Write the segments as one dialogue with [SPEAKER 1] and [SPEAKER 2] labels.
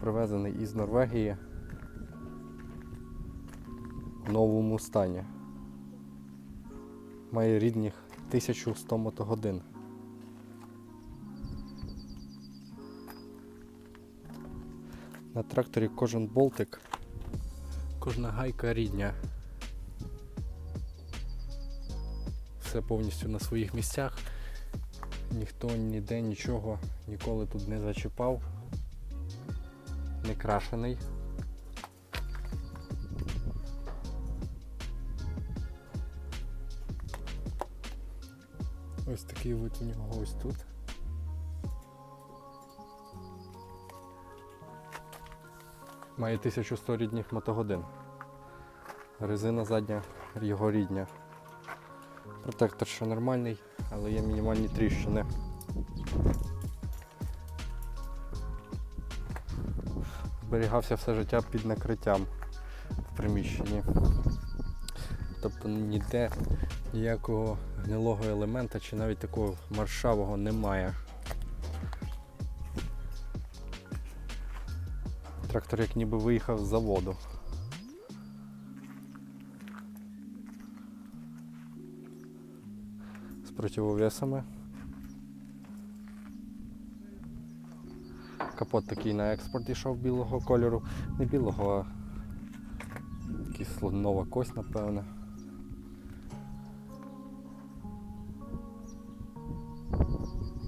[SPEAKER 1] Привезений із Норвегії в новому стані. Має рідних 1100 мотогодин. На тракторі кожен болтик, кожна гайка рідня. Все повністю на своїх місцях. Ніхто ніде нічого ніколи тут не зачіпав. Не крашений. Ось такий вид у нього ось тут. Має 1100 рідних мотогодин. Резина задня його рідня. Протектор ще нормальний, але є мінімальні тріщини. Зберігався все життя під накриттям в приміщенні. Тобто ніде ніякого гнилого елемента чи навіть такого маршавого немає. Трактор як ніби виїхав з заводу. З противовесами. Капот такий на експорт йшов білого кольору. Не білого, а якийсь слонова кость, напевне.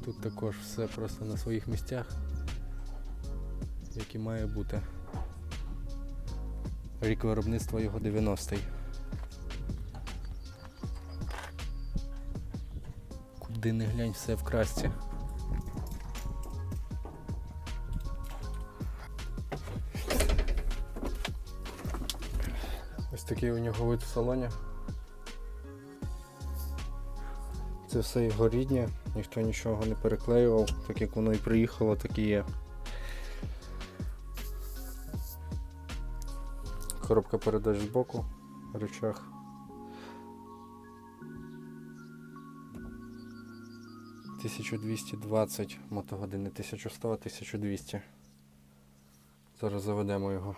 [SPEAKER 1] Тут також все просто на своїх місцях, як і має бути. Рік виробництва його 90-й. Куди не глянь, все в красці. Такий у нього вид в салоні. Це все його ріднє, ніхто нічого не переклеював, так як воно і приїхало, так і є. Коробка передач збоку, рычаг. Тисячу двісті двадцять мотогодини, 1100, 1200. Зараз заведемо його.